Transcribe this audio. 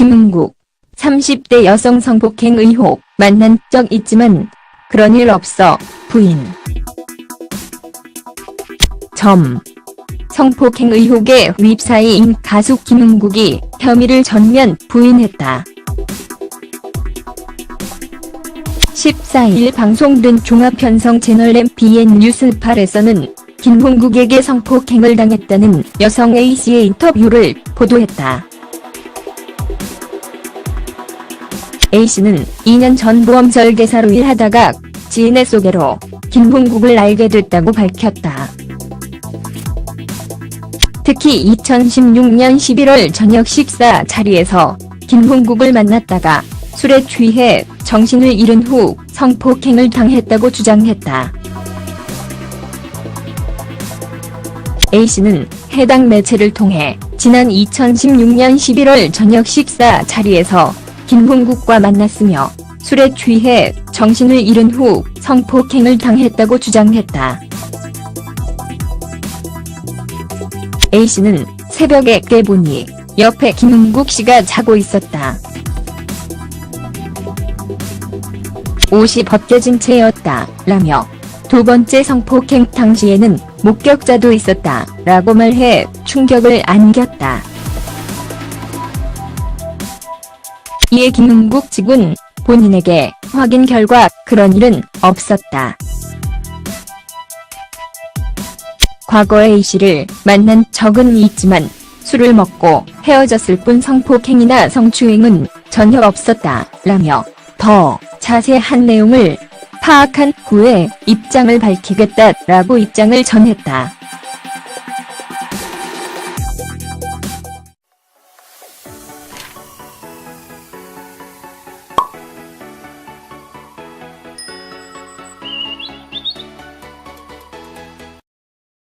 김은국 30대 여성 성폭행 의혹 만난 적 있지만 그런 일 없어 부인 점 성폭행 의혹의 윗사이인 가수 김은국이 혐의를 전면 부인했다. 14일 방송된 종합편성 채널 MBN 뉴스8에서는 김홍국에게 성폭행을 당했다는 여성 A씨의 인터뷰를 보도했다. A씨는 2년 전 보험 설계사로 일하다가 지인의 소개로 김홍국을 알게 됐다고 밝혔다. 특히 2016년 11월 저녁 식사 자리에서 김홍국을 만났다가 술에 취해 정신을 잃은 후 성폭행을 당했다고 주장했다. A씨는 해당 매체를 통해 지난 2016년 11월 저녁 식사 자리에서 김홍국과 만났으며 술에 취해 정신을 잃은 후 성폭행을 당했다고 주장했다. A씨는 새벽에 깨보니 옆에 김은국 씨가 자고 있었다. 옷이 벗겨진 채였다. 라며 두 번째 성폭행 당시에는 목격자도 있었다. 라고 말해 충격을 안겼다. 이에 김은국 측은 본인에게 확인 결과 그런 일은 없었다. 과거 A씨를 만난 적은 있지만 술을 먹고 헤어졌을 뿐 성폭행이나 성추행은 전혀 없었다. 라며 더 자세한 내용을 파악한 후에 입장을 밝히겠다라고 입장을 전했다.